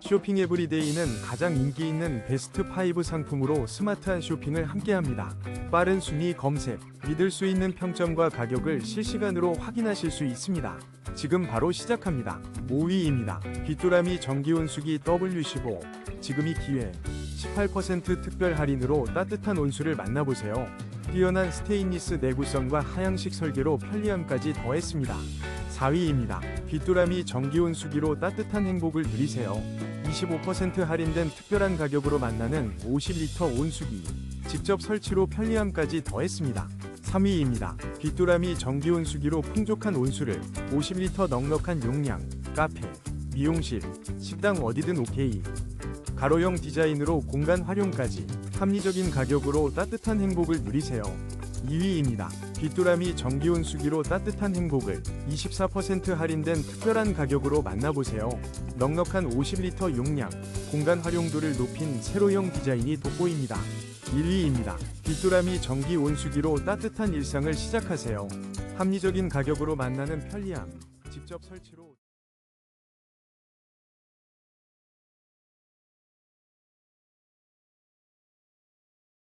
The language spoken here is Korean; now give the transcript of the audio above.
쇼핑 에브리데이는 가장 인기 있는 베스트 5 상품으로 스마트한 쇼핑을 함께합니다. 빠른 순위 검색, 믿을 수 있는 평점과 가격을 실시간으로 확인하실 수 있습니다. 지금 바로 시작합니다. 5위입니다. 귀뚜라미 전기온수기 W15. 지금이 기회. 18% 특별 할인으로 따뜻한 온수를 만나보세요. 뛰어난 스테인리스 내구성과 하향식 설계로 편리함까지 더했습니다. 4위입니다. 귀뚜라미 전기온수기로 따뜻한 행복을 누리세요. 25% 할인된 특별한 가격으로 만나는 50리터 온수기. 직접 설치로 편리함까지 더했습니다. 3위입니다. 귀뚜라미 전기온수기로 풍족한 온수를 50리터 넉넉한 용량, 카페, 미용실, 식당 어디든 오케이. 가로형 디자인으로 공간 활용까지 합리적인 가격으로 따뜻한 행복을 누리세요. 2위입니다. 귀뚜라미 전기온수기로 따뜻한 행복을 24% 할인된 특별한 가격으로 만나보세요. 넉넉한 50리터 용량, 공간 활용도를 높인 세로형 디자인이 돋보입니다. 1위입니다. 귀뚜라미 전기 온수기로 따뜻한 일상을 시작하세요. 합리적인 가격으로 만나는 편리함. 직접 설치로